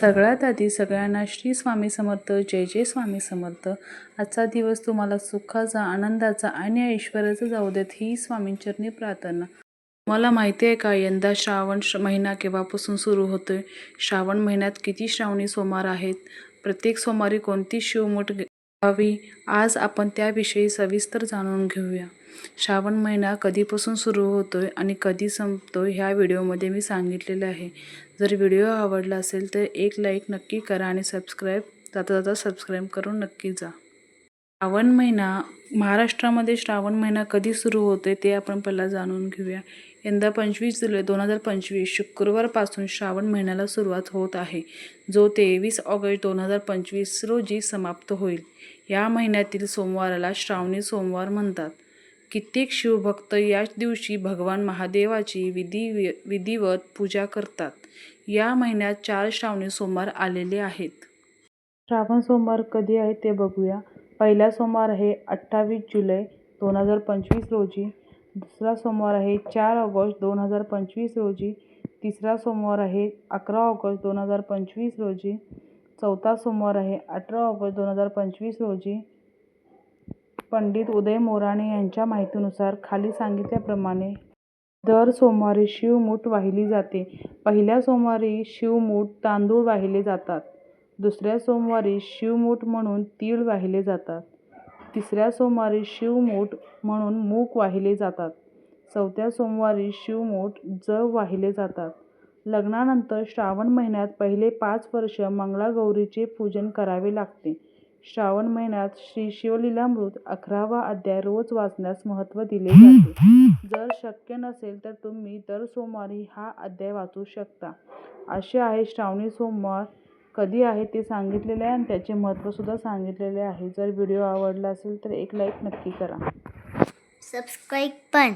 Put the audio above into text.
सगळ्यात आधी सगळ्यांना श्री स्वामी समर्थ जय जय स्वामी समर्थ. आजचा दिवस तुम्हाला सुखाचा आनंदाचा आणि ऐश्वर्याचा जाऊ देत ही स्वामींचरणी प्रार्थना. मला माहिती आहे का यंदा श्रावण श महिना केव्हापासून सुरू होतोय? श्रावण महिन्यात किती श्रावणी सोमवार आहेत? प्रत्येक सोमवारी कोणती शिवमूठ हवी. आज आपण त्याविषयी सविस्तर जाणून घेऊया. श्रावण महिना कधीपासून सुरू होतो आहे आणि कधी संपतो ह्या व्हिडिओमध्ये मी सांगितलेलं आहे. जर व्हिडिओ आवडला असेल तर एक लाईक नक्की करा आणि सबस्क्राईब जाता जाता सबस्क्राईब करून नक्की जा. श्रावण महिना महाराष्ट्रामध्ये श्रावण महिना कधी सुरू होते ते आपण पहिला जाणून घेऊया. यंदा पंचवीस जुलै दोन हजार पंचवीस शुक्रवारपासून श्रावण महिन्याला सुरुवात होत आहे जो तेवीस ऑगस्ट दोन हजार पंचवीस रोजी समाप्त होईल. या महिन्यातील सोमवाराला श्रावणी सोमवार म्हणतात. कित्येक शिवभक्त याच दिवशी भगवान महादेवाची विधी विधिवत पूजा करतात. या महिन्यात चार श्रावणी सोमवार आलेले आहेत. श्रावण सोमवार कधी आहे ते बघूया. पहिला सोमवार आहे अठ्ठावीस जुलै दोन हजार पंचवीस रोजी. दुसरा सोमवार आहे चार ऑगस्ट दोन हजार पंचवीस रोजी. तिसरा सोमवार आहे अकरा ऑगस्ट दोन हजार पंचवीस रोजी. चौथा सोमवार आहे अठरा ऑगस्ट दोन हजार पंचवीस रोजी. पंडित उदय मोराणे यांच्या माहितीनुसार खाली सांगितल्याप्रमाणे दर सोमवारी शिवमूठ वाहिली जाते. पहिल्या सोमवारी शिवमूठ तांदूळ वाहिले जातात. दुसऱ्या सोमवारी शिवमूठ म्हणून तीळ वाहिले जातात. तिसऱ्या सोमवारी शिवमूठ म्हणून मूग वाहिले जातात. चौथ्या सोमवारी शिवमूठ जव वाहिले जातात. लग्नानंतर श्रावण महिन्यात पहिले पाच वर्ष मंगळागौरीचे पूजन करावे लागते. श्रावण महिन्यात श्री शिवलीलामृत अकरावा अध्याय रोज वाचण्यास महत्त्व दिले जाते. जर शक्य नसेल तर तुम्ही दर सोमवारी हा अध्याय वाचू शकता. असे आहे श्रावणी सोमवार कधी आहे ते सांगितलेले आहे आणि त्याचे महत्त्वसुद्धा सांगितलेले आहे. जर व्हिडिओ आवडला असेल तर एक लाईक नक्की करा. सबस्क्राईब पण.